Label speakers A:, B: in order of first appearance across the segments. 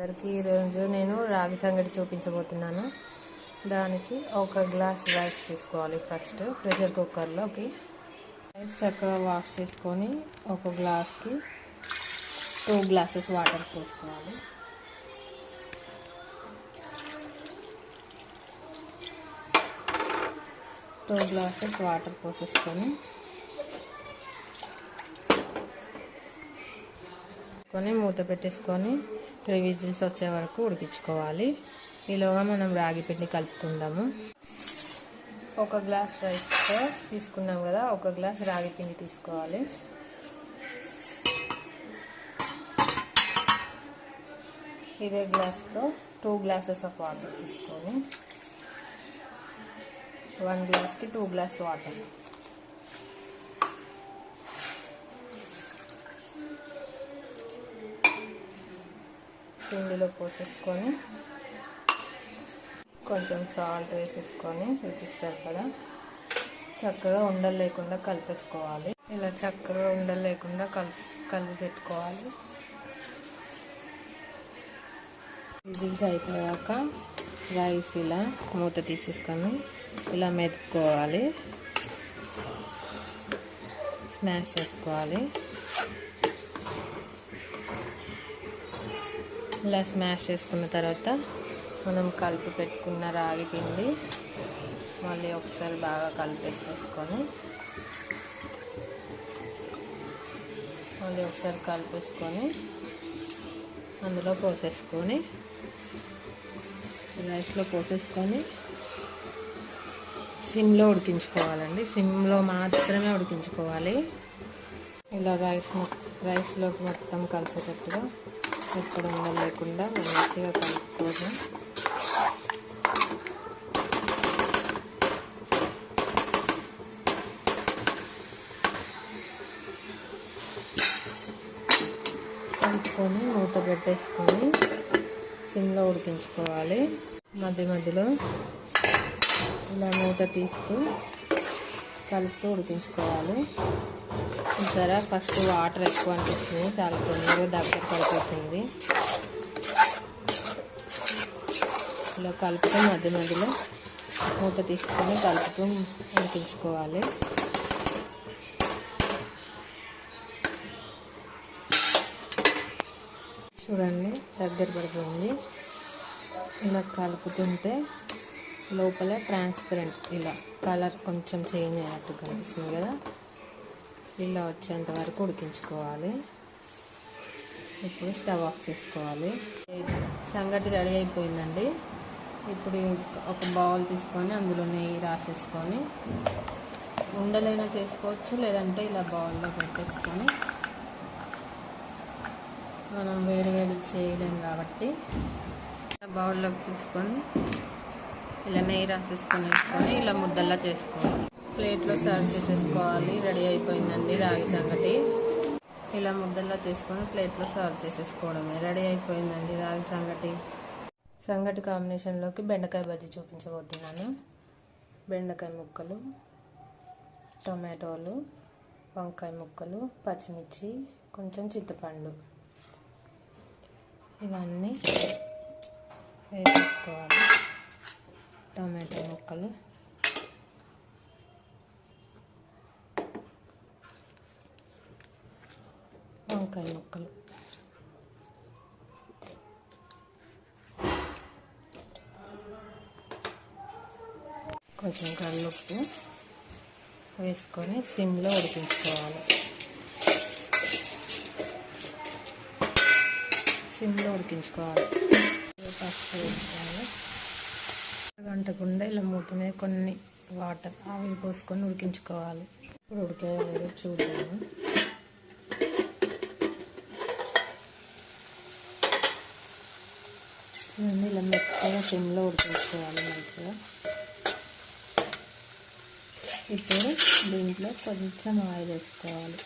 A: అందరికీ ఈరోజు నేను రాగి సంగటి చూపించబోతున్నాను. దానికి ఒక గ్లాస్ రైస్ తీసుకోవాలి ఫస్ట్ ప్రెషర్ కుక్కర్లోకి. రైస్ చక్కగా వాష్ చేసుకొని ఒక గ్లాస్కి టూ గ్లాసెస్ వాటర్ పోసుకోవాలి. టూ గ్లాసెస్ వాటర్ పోసేసుకొని కొని మూత పెట్టేసుకొని త్రీ విజిల్స్ వచ్చే వరకు ఉడికించుకోవాలి. ఈలోగా మనం రాగి పిండి కలుపుకుందాము. ఒక గ్లాస్ రైస్తో తీసుకున్నాం కదా ఒక గ్లాస్ రాగి పిండి తీసుకోవాలి. ఇదే గ్లాస్తో టూ గ్లాసెస్ ఆఫ్ వాటర్ తీసుకొని వన్ గ్లాస్కి టూ గ్లాస్ వాటర్. పిండిలో పోసేసుకొని కొంచెం సాల్ట్ వేసేసుకొని రుచికి సరిపడా చక్కగా ఉండలు లేకుండా కలిపేసుకోవాలి. ఇలా చక్కగా ఉండలు లేకుండా కలిపి కలిపి పెట్టుకోవాలి. విజిల్స్ అయిపోయాక రైస్ ఇలా మూత తీసేసుకొని ఇలా మెతుక్కోవాలి స్మాష్ చేసుకోవాలి. ఇలా స్మాష్ చేసుకున్న తర్వాత మనం కలిపి పెట్టుకున్న రాగి పిండి మళ్ళీ ఒకసారి బాగా కలిపేసేసుకొని మళ్ళీ ఒకసారి కలిపేసుకొని అందులో పోసేసుకొని రైస్లో పోసేసుకొని సిమ్లో ఉడికించుకోవాలండి. సిమ్లో మాత్రమే ఉడికించుకోవాలి. ఇలా రైస్ రైస్లోకి మొత్తం కలిసేటట్టుగా ఎక్కడ ఉండలేకుండా మంచిగా కలుపుకోవడం కలుపుకొని మూత పెట్టేసుకొని సిమ్లో ఉడికించుకోవాలి. మధ్య మధ్యలో ఇలా మూత తీస్తూ కలుపుతూ ఉడికించుకోవాలి. చూసారా? ఫస్ట్ వాటర్ ఎక్కువ అనిపించింది. చాలా తొందరగా దగ్గర పడిపోతుంది ఇలా కలుపుతూ మధ్య మధ్యలో మూత తీసుకొని కలుపుతూ ఉడికించుకోవాలి. చూడండి దగ్గర పడిపోయింది. ఇలా కలుపుతుంటే లోపల ట్రాన్స్పరెంట్ ఇలా కలర్ కొంచెం చేంజ్ అయినట్టు కనిపిస్తుంది కదా? ఇలా వచ్చేంత వరకు ఉడికించుకోవాలి. ఇప్పుడు స్టవ్ ఆఫ్ చేసుకోవాలి. సంగటి రెడీ అయిపోయిందండి. ఇప్పుడు ఒక బౌల్ తీసుకొని అందులో నెయ్యి రాసేసుకొని ఉండలైనా చేసుకోవచ్చు లేదంటే ఇలా బౌల్లో పెట్టేసుకొని మనం వేడి వేడి చేయలేం కాబట్టి బౌల్లోకి తీసుకొని ఇలా నెయ్యి రాసేసుకొని వేసుకొని ఇలా ముద్దల్లా చేసుకోవాలి. ప్లేట్లో సర్వ్ చేసేసుకోవాలి. రెడీ అయిపోయిందండి రాగి సంగటి. ఇలా ముద్దల్లా చేసుకొని ప్లేట్లో సర్వ్ చేసేసుకోవడమే. రెడీ అయిపోయిందండి రాగి సంగటి. సంగటి కాంబినేషన్లోకి బెండకాయ బజ్జీ చూపించబోతున్నాను. బెండకాయ ముక్కలు టొమాటోలు వంకాయ ముక్కలు పచ్చిమిర్చి కొంచెం చింతపండు. ఇవన్నీ వేసేసుకోవాలి. టమాటో ముక్కలు. నిమ్మకాయ ముక్కలు. కొంచెం కళ్ళుప్పు వేసుకొని సిమ్లో ఉడికించుకోవాలి. సిమ్లో ఉడికించుకోవాలి. పసుపు వేసుకోవాలి. గంటకుండా ఇలా మూతనే కొన్ని వాటర్ ఆవిరి పోసుకొని ఉడికించుకోవాలి. ఇప్పుడు ఉడికాయో చూద్దాము. చూడండి ఇలా మెత్తగా సిమ్లో ఉడికించుకోవాలి మంచిగా. ఇప్పుడు దీంట్లో కొంచెం ఆయిల్ వేసుకోవాలి.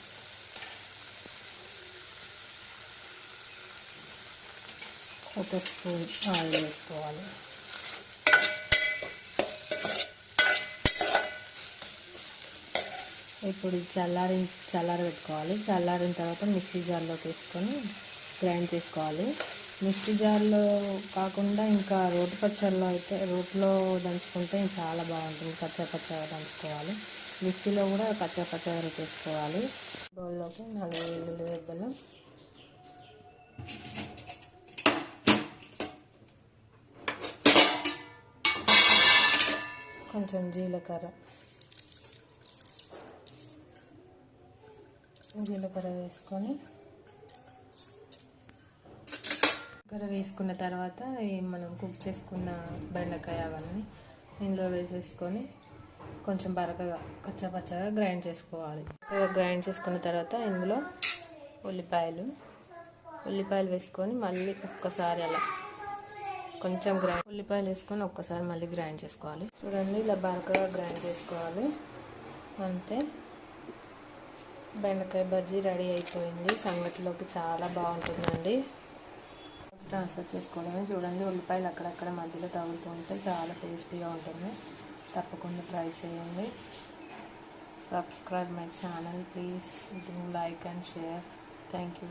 A: ఒక స్పూన్ ఆయిల్ వేసుకోవాలి. ఇప్పుడు చల్లారి చల్లారి పెట్టుకోవాలి చల్లారిన తర్వాత మిక్సీ జార్లోకి వేసుకొని గ్రైండ్ చేసుకోవాలి. మిక్సీ జార్లో కాకుండా ఇంకా రోటి పచ్చల్లో అయితే రోట్లో దంచుకుంటే చాలా బాగుంటుంది. పచ్చ పచ్చగా దంచుకోవాలి. మిక్సీలో కూడా పచ్చ పచ్చగా చేసుకోవాలి. బౌల్లోకి నాలుగు వెల్లుల్లి రెబ్బలు కొంచెం జీలకర్ర. జీలకర్ర వేసుకొని కుక్కర వేసుకున్న తర్వాత మనం కుక్ చేసుకున్న బెండకాయ అవన్నీ ఇందులో వేసేసుకొని కొంచెం బరకగా కచ్చపచ్చగా గ్రైండ్ చేసుకోవాలి. గ్రైండ్ చేసుకున్న తర్వాత ఇందులో ఉల్లిపాయలు ఉల్లిపాయలు వేసుకొని మళ్ళీ ఒక్కసారి అలా కొంచెం గ్రైండ్ ఉల్లిపాయలు వేసుకొని ఒక్కసారి మళ్ళీ గ్రైండ్ చేసుకోవాలి. చూడండి ఇలా బరకగా గ్రైండ్ చేసుకోవాలి. అంతే. బెండకాయ బజ్జీ రెడీ అయిపోయింది. సంగటిలోకి చాలా బాగుంటుందండి. ట్రాన్స్ఫర్ చేసుకోవడమే. చూడండి ఉల్లిపాయలు అక్కడక్కడ మధ్యలో తగులుతూ ఉంటే చాలా టేస్టీగా ఉంటుంది. తప్పకుండా ట్రై చేయండి. Subscribe my channel please do like and share thank you